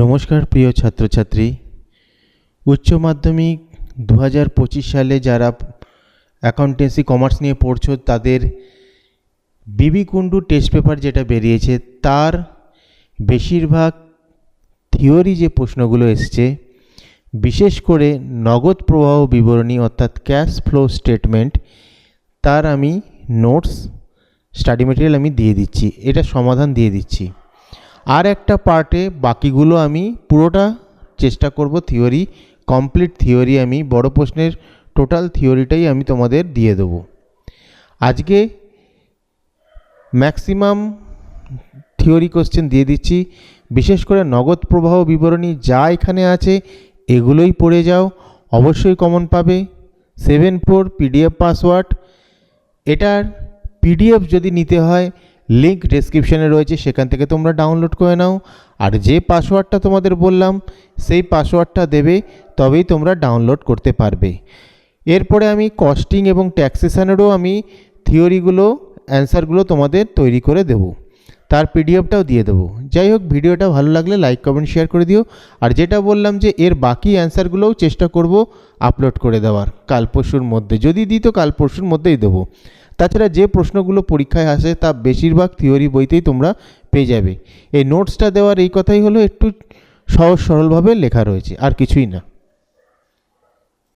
নমস্কার প্রিয় ছাত্রছাত্রী। উচ্চ মাধ্যমিক দু হাজার পঁচিশ সালে যারা অ্যাকাউন্টেন্সি কমার্স নিয়ে পড়ছো, তাদের বিবি কুণ্ডু টেস্ট পেপার যেটা বেরিয়েছে, তার বেশিরভাগ থিওরি যে প্রশ্নগুলো এসছে, বিশেষ করে নগদ প্রবাহ বিবরণী অর্থাৎ ক্যাশ ফ্লো স্টেটমেন্ট তার আমি নোটস স্টাডি মেটেরিয়াল আমি দিয়ে দিচ্ছি। এটা সমাধান দিয়ে দিচ্ছি। আর একটা পার্টে বাকিগুলো আমি পুরোটা চেষ্টা করব থিওরি কমপ্লিট থিওরি আমি, বড় প্রশ্নের টোটাল থিওরিটাই আমি তোমাদের দিয়ে দেবো। আজকে ম্যাক্সিমাম থিওরি কোশ্চেন দিয়ে দিচ্ছি। বিশেষ করে নগদ প্রবাহ বিবরণী যা এখানে আছে, এগুলোই পড়ে যাও। অবশ্যই কমন পাবে। সেভেন ফোর পিডিএফ পাসওয়ার্ড এটার পিডিএফ যদি নিতে হয় লিঙ্ক ডেসক্রিপশানে রয়েছে, সেখান থেকে তোমরা ডাউনলোড করে নাও। আর যে পাসওয়ার্ডটা তোমাদের বললাম, সেই পাসওয়ার্ডটা দেবে, তবেই তোমরা ডাউনলোড করতে পারবে। এরপরে আমি কস্টিং এবং ট্যাক্সেশনেরও আমি থিওরিগুলো অ্যান্সারগুলো তোমাদের তৈরি করে দেবো। তার পিডিএফটাও দিয়ে দেবো। যাই হোক, ভিডিওটা ভালো লাগলে লাইক কমেন্ট শেয়ার করে দিও। আর যেটা বললাম যে, এর বাকি অ্যান্সারগুলোও চেষ্টা করব আপলোড করে দেওয়ার। কাল পরশুর মধ্যে, যদি দিই তো কাল পরশুর মধ্যেই দেবো। তাছাড়া যে প্রশ্নগুলো পরীক্ষায় আসে তা বেশিরভাগ থিওরি বইতেই তোমরা পেয়ে যাবে। এই নোটসটা দেওয়ার এই কথাই হলো, একটু সহজ সরলভাবে লেখা রয়েছে, আর কিছুই না।